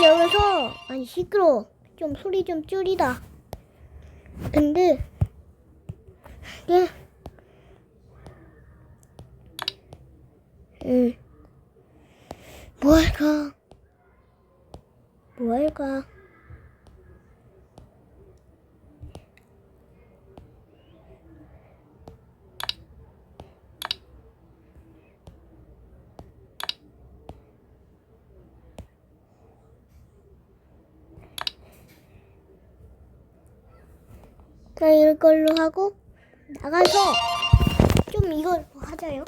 어, 일단 여기서, 아니, 시끄러. 좀 소리 좀 줄이다. 근데, 예. 응. 뭐 할까? 뭐 할까? 그냥 이걸로 하고 나가서 좀 이걸 하자요.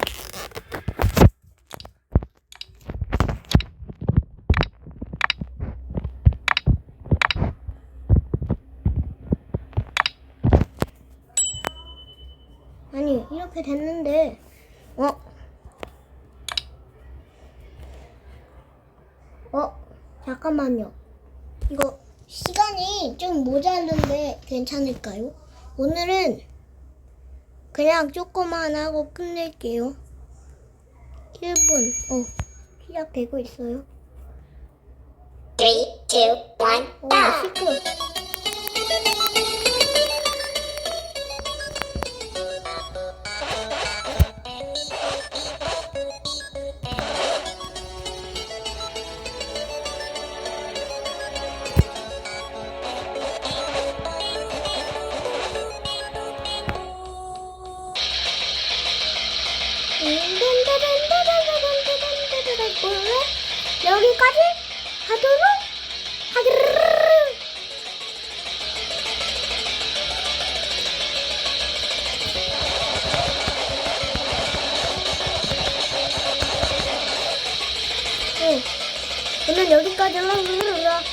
아니 이렇게 됐는데 어? 어? 잠깐만요. 이거 시간이 좀 모자른데 괜찮을까요? 오늘은 그냥 조금만 하고 끝낼게요. 1분. 어, 시작되고 있어요. Three, two, one, 어, go! 시끄러. 여기까지 하도록. 응. 오늘 여기까지 하기르르르.